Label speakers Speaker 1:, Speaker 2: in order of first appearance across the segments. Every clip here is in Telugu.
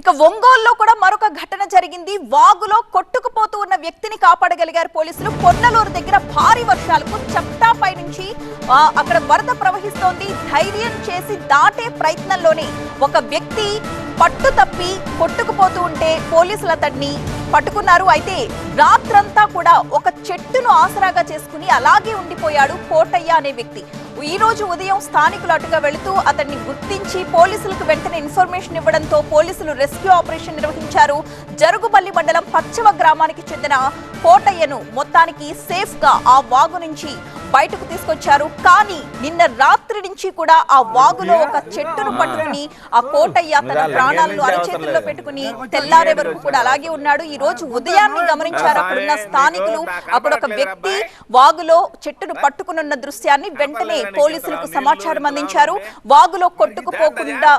Speaker 1: ఇక ఒంగోలులో కూడా మరొక ఘటన జరిగింది. వాగులో కొట్టుకుపోతూ ఉన్న వ్యక్తిని కాపాడగలిగారు పోలీసులు. పొన్నలూరు దగ్గర భారీ వర్షాలకు చప్టాపై నుంచి అక్కడ వరద ప్రవహిస్తోంది. ధైర్యం చేసి దాటే ప్రయత్నంలోనే ఒక వ్యక్తి పట్టు తప్పి కొట్టుకుపోతూ ఉంటే పోలీసులు అతడిని పట్టుకున్నారు. అయితే రాత్రంతా కూడా ఒక చెట్టును ఆసరాగా చేసుకుని అలాగే ఉండిపోయాడు కోటయ్య అనే వ్యక్తి. ఈ రోజు ఉదయం స్థానికులు అటుగా వెళుతూ అతన్ని గుర్తించి పోలీసులకు వెంటనే ఇన్ఫర్మేషన్ ఇవ్వడంతో పోలీసులు రెస్క్యూ ఆపరేషన్ నిర్వహించారు. జరుగుపల్లి మండలం పశ్చిమ గ్రామానికి చెందిన కోటయ్యను మొత్తానికి సేఫ్గా ఆ వాగు నుంచి బయటకు తీసుకొచ్చారు. కానీ నిన్న రాత్రి నుంచి కూడా ఆ వాగులో ఒక చెట్టును పట్టుకుని ఆ కోటయ్య తన ప్రాణాలను అరచేతుల్లో పెట్టుకుని తెల్లారే వరకు కూడా అలాగే ఉన్నాడు. ఈ రోజు ఉదయాన్ని గమనించారు అక్కడున్న స్థానికులు. అక్కడ ఒక వ్యక్తి వాగులో చెట్టును పట్టుకునున్న దృశ్యాన్ని వెంటనే పోలీసులకు సమాచారం అందించారు. వాగులో కొట్టుకుపోకుండా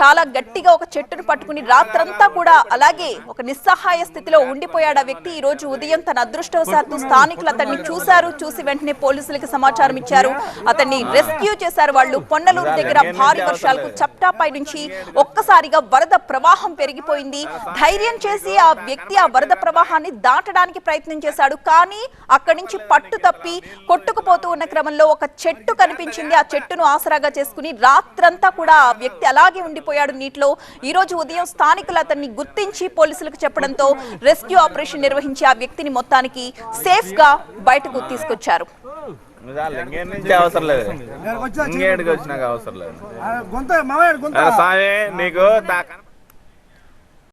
Speaker 1: చాలా గట్టిగా ఒక చెట్టును పట్టుకుని రాత్రంతా కూడా అలాగే ఒక నిస్సహాయ స్థితిలో ఉండిపోయాడు ఆ వ్యక్తి. ఈ రోజు ఉదయం తన అదృష్టవశాత్తు స్థానికులు అతన్ని చూశారు. చూసి వెంటనే పోలీసులకు సమాచారం ఇచ్చారు. అతన్ని రెస్క్యూ చేశారు వాళ్ళు. పొన్నలూరు దగ్గర భారీ వర్షాలకు చప్టాపై నుంచి ఒక్కసారిగా వరద ప్రవాహం పెరిగిపోయింది. ధైర్యం చేసి ఆ వ్యక్తి ఆ వరద ప్రవాహాన్ని దాటడానికి ప్రయత్నం చేశాడు. కానీ అక్కడి నుంచి పట్టు తప్పి కొట్టుకుపోతూ ఉన్న క్రమంలో ఒక చెట్టు కనిపించింది. ఆ చెట్టును ఆసరాగా చేసుకుని రాత్రంతా కూడా ఆ వ్యక్తి అలాగే ఉండిపోయాడు నీటిలో. ఈ రోజు ఉదయం స్థానికులు అతన్ని గుర్తించి పోలీసులకు చెప్పడంతో రెస్క్యూ ఆపరేషన్ నిర్వహించి ఆ వ్యక్తిని మొత్తానికి సేఫ్గా బయటకు తీసుకొచ్చారు.
Speaker 2: ఇంకేం నుంచి అవసరం లేదు. ఇంకేడికి వచ్చినాక అవసరం లేదు. స్వామి నీకు